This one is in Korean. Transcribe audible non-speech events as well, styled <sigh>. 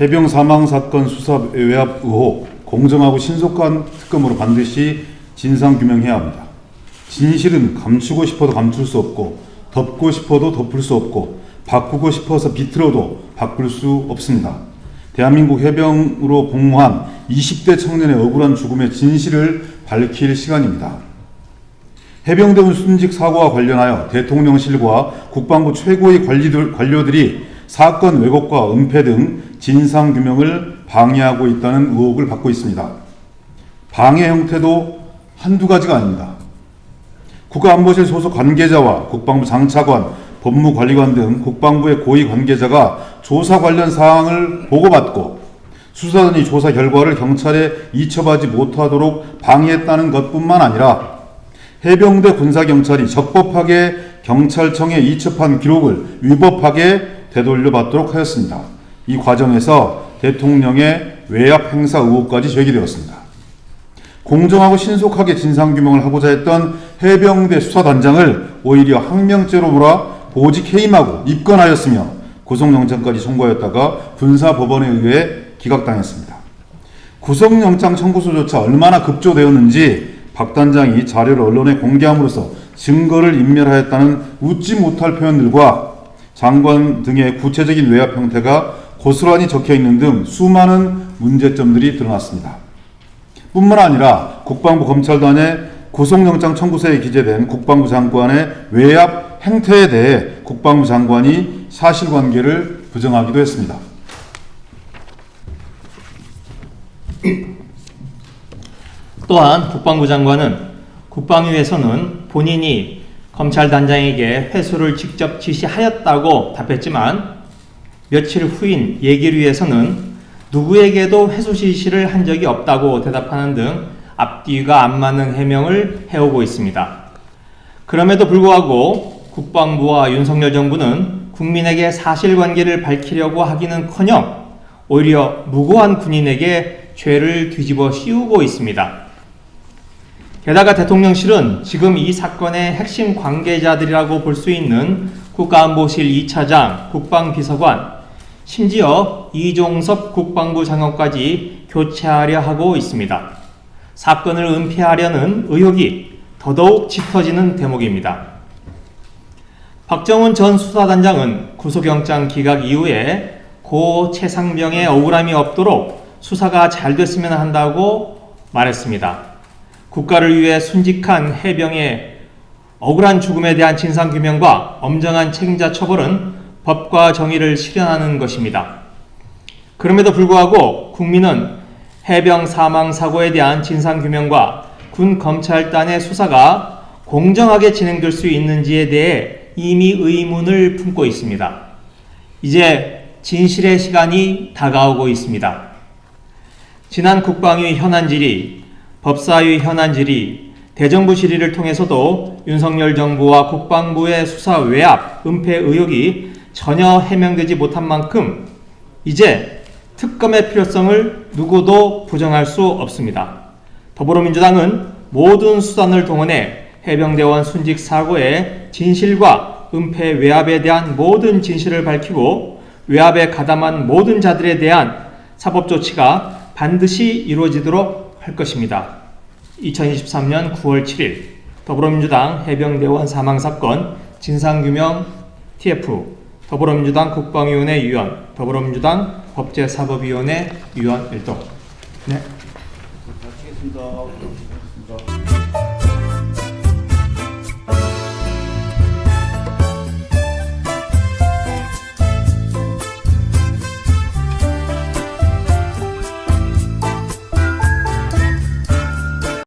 해병 사망 사건 수사 외압 의혹 공정하고 신속한 특검으로 반드시 진상 규명해야 합니다. 진실은 감추고 싶어도 감출 수 없고 덮고 싶어도 덮을 수 없고 바꾸고 싶어서 비틀어도 바꿀 수 없습니다. 대한민국 해병으로 복무한 20대 청년의 억울한 죽음의 진실을 밝힐 시간입니다. 해병대원 순직 사고와 관련하여 대통령실과 국방부 최고의 관리들, 관료들이 사건 왜곡과 은폐 등 진상 규명을 방해하고 있다는 의혹을 받고 있습니다. 방해 형태도 한두 가지가 아닙니다. 국가안보실 소속 관계자와 국방부 장차관, 법무관리관 등 국방부의 고위 관계자가 조사 관련 사항을 보고받고 수사단이 조사 결과를 경찰에 이첩하지 못하도록 방해했다는 것뿐만 아니라 해병대 군사경찰이 적법하게 경찰청에 이첩한 기록을 위법하게 되돌려 받도록 하였습니다. 이 과정에서 대통령의 외압 행사 의혹까지 제기되었습니다. 공정하고 신속하게 진상규명을 하고자 했던 해병대 수사단장을 오히려 항명죄로 몰아 보직 해임하고 입건하였으며 구속영장까지 청구하였다가 군사법원에 의해 기각당했습니다. 구속영장 청구서조차 얼마나 급조되었는지 박 단장이 자료를 언론에 공개함으로써 증거를 인멸하였다는 웃지 못할 표현들과 장관 등의 구체적인 외압 형태가 고스란히 적혀 있는 등 수많은 문제점들이 드러났습니다. 뿐만 아니라 국방부 검찰단의 구속영장 청구서에 기재된 국방부 장관의 외압 행태에 대해 국방부 장관이 사실관계를 부정하기도 했습니다. <clears throat> 또한 국방부 장관은 국방위에서는 본인이 검찰단장에게 회수를 직접 지시하였다고 답했지만 며칠 후인 예기류에서는 누구에게도 회수 지시를 한 적이 없다고 대답하는 등 앞뒤가 안 맞는 해명을 해오고 있습니다. 그럼에도 불구하고 국방부와 윤석열 정부는 국민에게 사실관계를 밝히려고 하기는커녕 오히려 무고한 군인에게 죄를 뒤집어 씌우고 있습니다. 게다가 대통령실은 지금 이 사건의 핵심 관계자들이라고 볼 수 있는 국가안보실 2차장, 국방비서관, 심지어 이종섭 국방부 장관까지 교체하려 하고 있습니다. 사건을 은폐하려는 의혹이 더더욱 짙어지는 대목입니다. 박정훈 전 수사단장은 구속영장 기각 이후에 고 최상병의 억울함이 없도록 수사가 잘 됐으면 한다고 말했습니다. 국가를 위해 순직한 해병의 억울한 죽음에 대한 진상규명과 엄정한 책임자 처벌은 법과 정의를 실현하는 것입니다. 그럼에도 불구하고 국민은 해병 사망 사고에 대한 진상 규명과 군 검찰단의 수사가 공정하게 진행될 수 있는지에 대해 이미 의문을 품고 있습니다. 이제 진실의 시간이 다가오고 있습니다. 지난 국방위 현안 질의, 법사위 현안 질의, 대정부 질의를 통해서도 윤석열 정부와 국방부의 수사 외압, 은폐 의혹이 전혀 해명되지 못한 만큼 이제 특검의 필요성을 누구도 부정할 수 없습니다. 더불어민주당은 모든 수단을 동원해 해병대원 순직 사고의 진실과 은폐 외압에 대한 모든 진실을 밝히고 외압에 가담한 모든 자들에 대한 사법 조치가 반드시 이루어지도록 할 것입니다. 2023년 9월 7일 더불어민주당 해병대원 사망 사건 진상규명 TF 더불어민주당 국방위원회 위원 더불어민주당 법제사법위원회 위원 일동 네. 마치겠습니다.